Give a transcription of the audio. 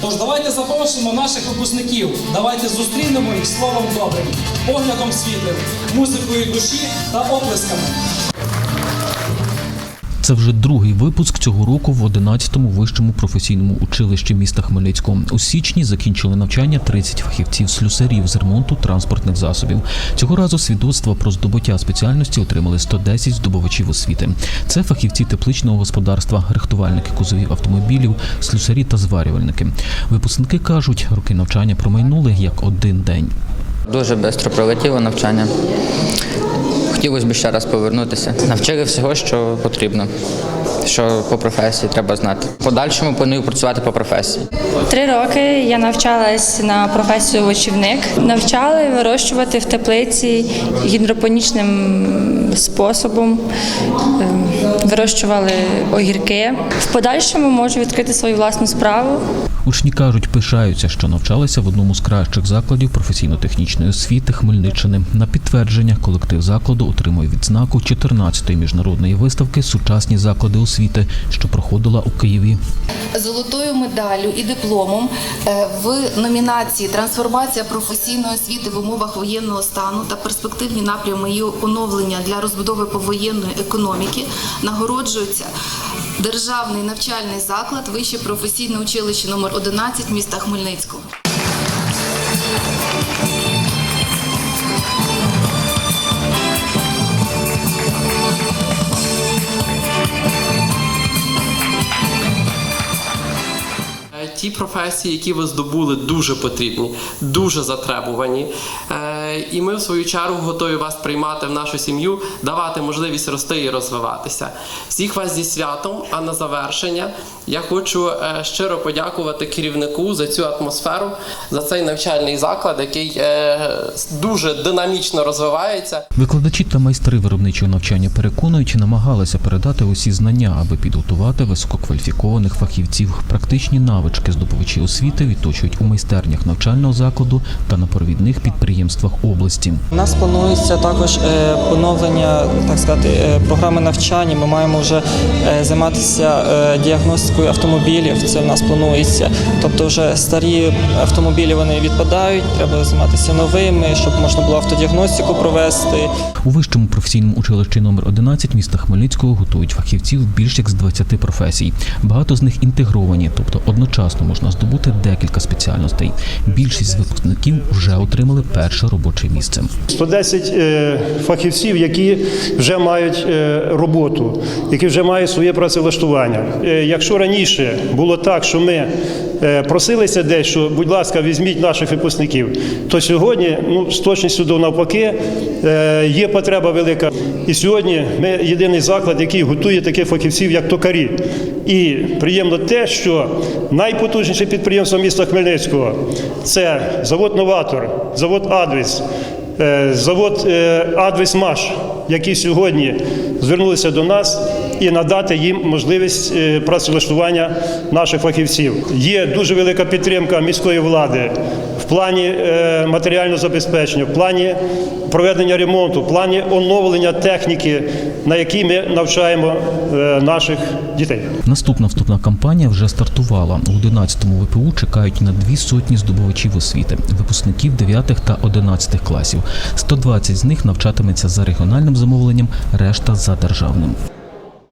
Тож давайте запросимо наших випускників. Давайте зустрінемо їх словом добрим, поглядом світлим, музикою душі та оплесками. Це вже другий випуск цього року в 11-му вищому професійному училищі міста Хмельницького. У січні закінчили навчання 30 фахівців слюсарів з ремонту транспортних засобів. Цього разу свідоцтва про здобуття спеціальності отримали 110 здобувачів освіти. Це фахівці тепличного господарства, рихтувальники кузовів автомобілів, слюсарі та зварювальники. Випускники кажуть, роки навчання промайнули як один день. Дуже швидко пролетіло навчання. Хотілося б ще раз повернутися. Навчили всього, що потрібно, що по професії треба знати. В Подальшому планую працювати по професії. Три роки я навчалась на професію очівник. Навчали вирощувати в теплиці гідропонічним способом. Ем, Вирощували огірки. В подальшому можу відкрити свою власну справу. Учні кажуть, пишаються, що навчалися в одному з кращих закладів професійно-технічної освіти Хмельниччини. На підтвердження колектив закладу отримує відзнаку 14-ї міжнародної виставки Сучасні заклади освіти, що проходила у Києві. золотою медаллю і дипломом е, в номінації Трансформація професійної освіти в умовах воєнного стану та перспективні напрями її оновлення для розбудови повоєнної економіки нагороджується державний навчальний заклад Вище професійне училище номер 11 міста Хмельницького. Ті професії, які ви здобули, дуже потрібні, дуже затребувані. Е, І ми, в свою чергу, готові вас приймати в нашу сім'ю, давати можливість рости і розвиватися. Всіх вас зі святом. А на завершення я хочу е, щиро подякувати керівнику за цю атмосферу, за цей навчальний заклад, який е, дуже динамічно розвивається. Викладачі та майстри виробничого навчання переконують, намагалися передати усі знання, аби підготувати висококваліфікованих фахівців. Практичні навички здобувачі освіти відточують у майстернях навчального закладу та на провідних підприємствах області. У нас планується також е, поновлення, так сказати, е, програми навчання. Ми маємо вже е, займатися діагностикою автомобілів. Це в нас планується. Тобто, вже старі автомобілі вони відпадають. Треба займатися новими, щоб можна було автодіагностику провести. У вищому професійному училищі номер 11 міста Хмельницького готують фахівців більш як з 20 професій. Багато з них інтегровані, тобто одночасно можна здобути декілька спеціальностей. Більшість випускників вже отримали перше робоче місце. 110 е, фахівців, які вже мають е, роботу, які вже мають своє працевлаштування. Е, Якщо раніше було так, що ми просилися десь, що, будь ласка, візьміть наших випускників, то сьогодні, ну, з точністю до навпаки, є потреба велика. І сьогодні ми єдиний заклад, який готує таких фахівців, як токарі. І приємно те, що найпотужніше підприємство міста Хмельницького це завод Новатор, завод Адвіс, е, завод Адвіс Маш, які сьогодні звернулися до нас і надати їм можливість е, працевлаштування наших фахівців. Є дуже велика підтримка міської влади плані е, матеріального забезпечення, в плані проведення ремонту, в плані оновлення техніки, на якій ми навчаємо е, наших дітей. Наступна вступна кампанія вже стартувала. У 11-му ВПУ чекають на дві сотні здобувачів освіти, випускників 9 та 11 класів. 120 з них навчатиметься за регіональним замовленням, решта за державним.